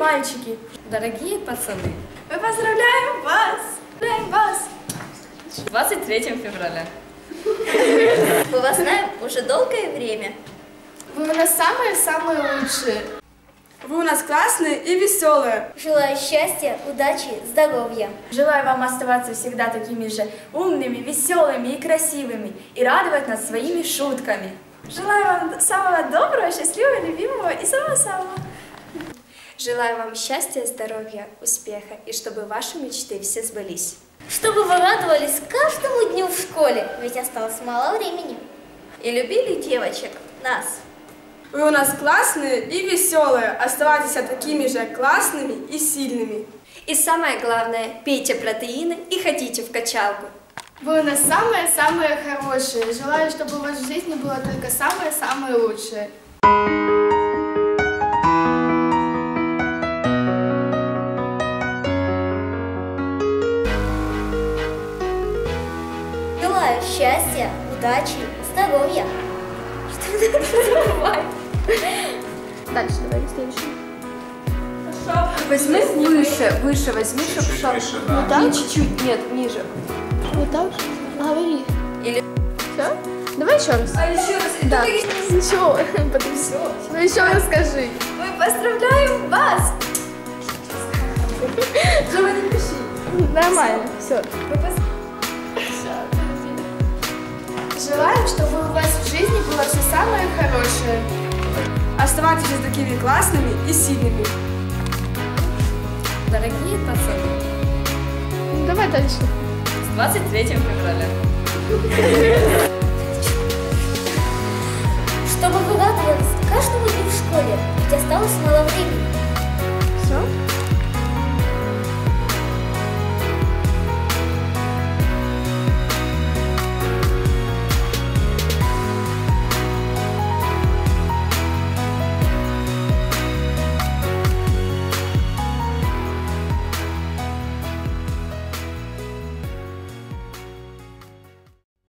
мальчики, Дорогие пацаны, мы поздравляем вас! Поздравляем вас! с 23 февраля. Мы вас знаем уже долгое время. Вы у нас самые-самые лучшие. Вы у нас классные и веселые. Желаю счастья, удачи, здоровья. Желаю вам оставаться всегда такими же умными, веселыми и красивыми и радовать нас своими шутками. Желаю вам самого доброго, счастливого, любимого и самого-самого. Желаю вам счастья, здоровья, успеха и чтобы ваши мечты все сбылись. Чтобы вы радовались каждому дню в школе, ведь осталось мало времени. И любили девочек, нас. Вы у нас классные и веселые. Оставайтесь такими же классными и сильными. И самое главное, пейте протеины и ходите в качалку. Вы у нас самые-самые хорошие. Желаю, чтобы у вас в жизни было только самое-самое лучшее. Желаю счастья, удачи, здоровья. Что? Дальше давай, следующий. Возьми выше, выше возьми, чтобы шел. Выше, да. так? чуть-чуть, нет, ниже. Вот так? Говори. Или- Все? Давай еще раз. А еще раз, Да. Ничего, подожди. Ну еще раз скажи. Мы поздравляем вас! Нормально, все. Желаем, чтобы у вас в жизни было все самое хорошее. Оставайтесь такими классными и сильными. Дорогие пацаны. Ну, давай дальше. С 23 февраля. Чтобы вы радовались каждому дню в школе, ведь осталось мало времени.